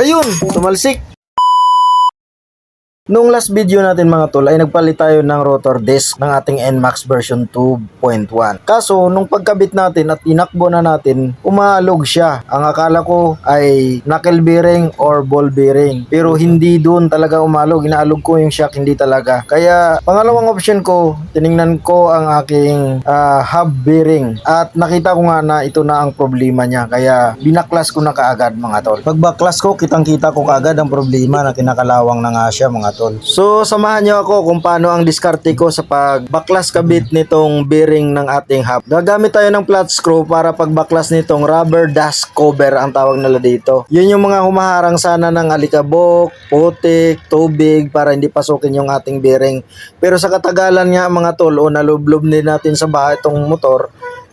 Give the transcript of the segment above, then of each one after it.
Ayun, tumalsik. Nung last video natin mga tol ay nagpalit tayo ng rotor disc ng ating NMAX version 2.1. Kaso nung pagkabit natin at inakbo na natin, umaalog siya. Ang akala ko ay knuckle bearing or ball bearing. Pero hindi doon talaga umalog. Inaalog ko yung shock, hindi talaga. Kaya pangalawang option ko, tiningnan ko ang aking ah, hub bearing. At nakita ko nga na ito na ang problema niya. Kaya binaklas ko na kaagad mga tol. Pag baklas ko, kitang kita ko kaagad ang problema na kinakalawang na nga siya mga tol. So samahan niyo ako kung paano ang diskarte ko sa pagbaklas kabit nitong bearing ng ating hub. Gagamit tayo ng flat screw para pagbaklas nitong rubber dust cover ang tawag nila dito. Yun yung mga humaharang sana ng alikabok, putik, tubig para hindi pasukin yung ating bearing. Pero sa katagalan nga mga tol o nalublob din natin sa bahay itong motor,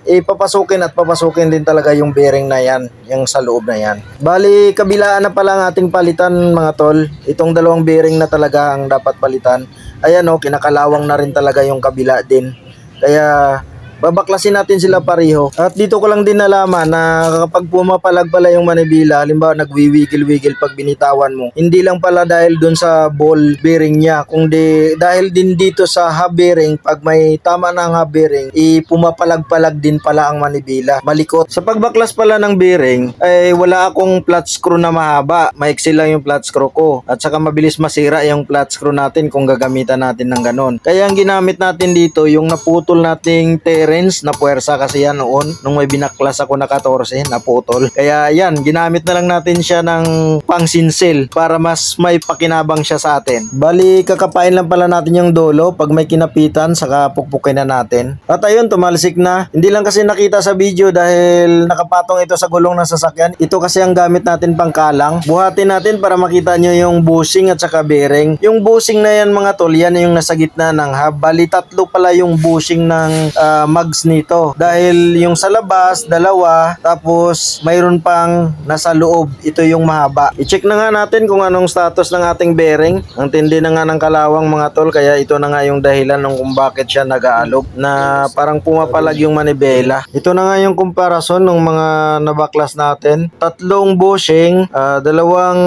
eh papasukin at papasukin din talaga yung bearing na yan, yung sa loob na yan. Bali, kabilaan na pala ang ating palitan mga tol. Itong dalawang bearing na talaga ang dapat palitan. Ayan o, kinakalawang na rin talaga yung kabila din. Kaya babaklasin natin sila pareho. At dito ko lang din nalaman na kapag pumapalag pala yung manibila, halimbawa nagwiwigil-wigil pag binitawan mo, hindi lang pala dahil dun sa ball bearing niya, kundi dahil din dito sa hub bearing, pag may tama na ang hub bearing, ipumapalag-palag din pala ang manibila. Malikot. Sa pagbaklas pala ng bearing, ay wala akong flat screw na mahaba. Maiksi lang yung flat screw ko. At saka mabilis masira yung flat screw natin kung gagamitan natin ng ganon. Kaya ang ginamit natin dito, yung naputol nating terence na puwersa kasi yan noon, nung may binaklas ako na 14, naputol. Kaya yan, ginamit na lang natin siya ng pang sinsil para mas may pakinabang siya sa atin. Bali, kakapain lang pala natin yung dolo pag may kinapitan, saka pukpukin na natin. At ayun, tumalsik na. Hindi lang kasi nakita sa video dahil nakapatong ito sa gulong ng sasakyan. Ito kasi ang gamit natin pangkalang. Buhatin natin para makita nyo yung bushing at saka bearing. Yung bushing na yan mga tol, yan yung nasa gitna ng hub. Bali, tatlo pala yung bushing ng ah, mags nito. Dahil yung sa labas, dalawa, tapos mayroon pang nasa loob. Ito yung mahaba. I-check na nga natin kung anong status ng ating bearing. Ang tindi na nga ng kalawang mga tol, kaya ito na nga yung dahilan ng kung bakit siya nag-aalog na parang pumapalag yung manibela. Ito na nga yung comparison ng mga nabaklas natin. Tatlong bushing, ah, dalawang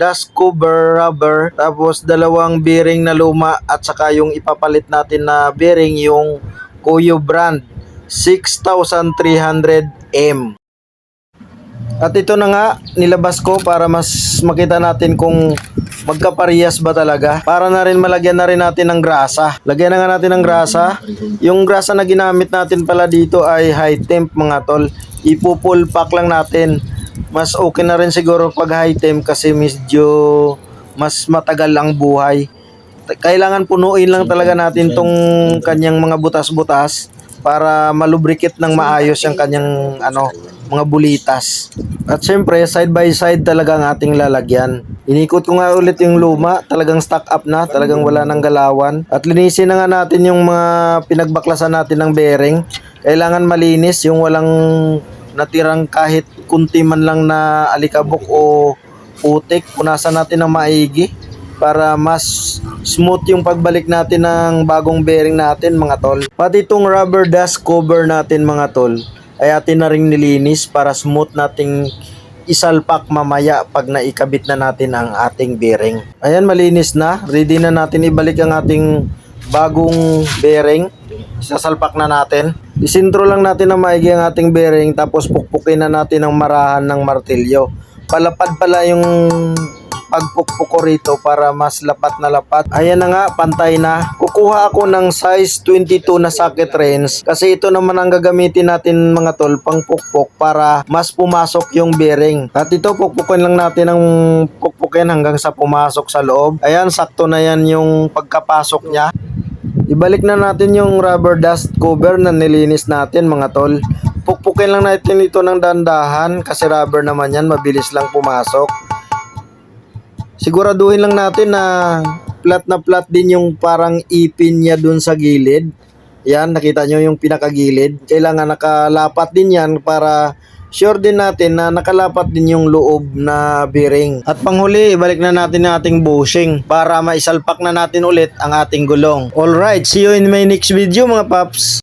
dust cover rubber, tapos dalawang bearing na luma at saka yung ipapalit natin na bearing yung Kuyo brand 6300M. At ito na nga, nilabas ko para mas makita natin kung magkaparehas ba talaga. Para na rin malagyan na rin natin ng grasa. Lagyan na nga natin ng grasa. Yung grasa na ginamit natin pala dito ay high temp mga tol. Ipupull pack lang natin. Mas okay na rin siguro pag high temp kasi medyo mas matagal ang buhay. Kailangan punuin lang talaga natin tong kanyang mga butas-butas para malubricate ng maayos yung kanyang ano mga bulitas. At syempre, side by side talaga ang ating lalagyan. Inikot ko nga ulit yung luma, talagang stock up na, talagang wala nang galawan. At linisin na nga natin yung mga pinagbaklasan natin ng bearing. Kailangan malinis, yung walang natirang kahit kunti man lang na alikabok o putik. Punasan natin ng maigi para mas smooth yung pagbalik natin ng bagong bearing natin mga tol. Pati itong rubber dust cover natin mga tol ay atin na ring nilinis para smooth nating isalpak mamaya pag naikabit na natin ang ating bearing. Ayan malinis na. Ready na natin ibalik ang ating bagong bearing. Sasalpak na natin. Isintro lang natin na maigi ang ating bearing tapos pukpukin na natin ang marahan ng martilyo. Palapad pala yung pagpukpuk ko rito para mas lapat na lapat. Ayan na nga, pantay na. Kukuha ako ng size 22 na socket wrench kasi ito naman ang gagamitin natin mga tol pang pukpuk para mas pumasok yung bearing. At ito pukpukin lang natin ng pukpukin hanggang sa pumasok sa loob. Ayan, sakto na yan yung pagkapasok niya. Ibalik na natin yung rubber dust cover na nilinis natin mga tol. Pukpukin lang natin ito ng dandahan kasi rubber naman yan, mabilis lang pumasok siguraduhin lang natin na flat na flat din yung parang ipin niya dun sa gilid. Yan, nakita nyo yung pinakagilid. Kailangan nakalapat din yan para sure din natin na nakalapat din yung loob na bearing. At panghuli, ibalik na natin ang ating bushing para maisalpak na natin ulit ang ating gulong. Alright, see you in my next video mga paps.